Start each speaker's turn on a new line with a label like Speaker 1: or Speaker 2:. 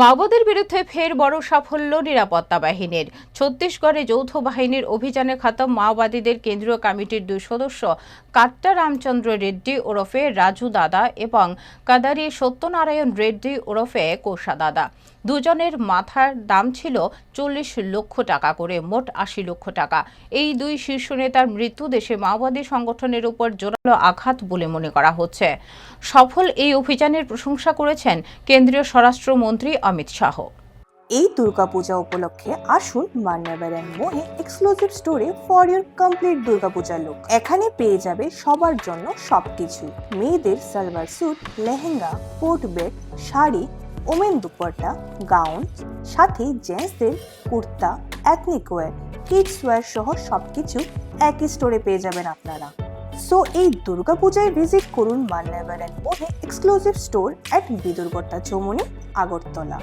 Speaker 1: মাওবাদের বিরুদ্ধে ফের বড় সাফল্য নিরাপত্তা বাহিনীর। ছত্তিশগড়ে যৌথ বাহিনীর অভিযানে খতম মাওবাদীদের কেন্দ্রীয় কমিটির দুই সদস্য, কাট্টা রামচন্দ্র রেড্ডি ওরফে রাজু দাদা এবং কাদারি সত্যনারায়ণ রেড্ডি ওরফে কোষা দাদা। দুজনের মাথার দাম ছিল চল্লিশ লক্ষ টাকা করে, মোট আশি লক্ষ টাকা। এই দুই শীর্ষ নেতার মৃত্যু দেশে মাওবাদী সংগঠনের উপর জোরালো আঘাত বলে মনে করা হচ্ছে। সফল এই অভিযানের প্রশংসা করেছেন কেন্দ্রীয় স্বরাষ্ট্রমন্ত্রী অমিত শাহ।
Speaker 2: এই দুর্গাপূজা উপলক্ষে আসুন মান্নাবার অ্যান্ড মোহে এক্সক্লুসিভ স্টোরে for your complete Durga Puja look এখানে পেয়ে যাবে সবার জন্য সবকিছু। মেয়েদের সালোয়ার স্যুট লেহেঙ্গা কোট বেড শাড়ি ওমেন দুপাট্টা গাউন সাথে জেন্টসদের kurta ethnic wear kids wear সহ সবকিছু একই স্টোরে পেয়ে যাবেন আপনারা। সো এই দুর্গাপূজায় ভিজিট করুন and Mohey exclusive store at বিদুর্গতা Chaumoni Agartala.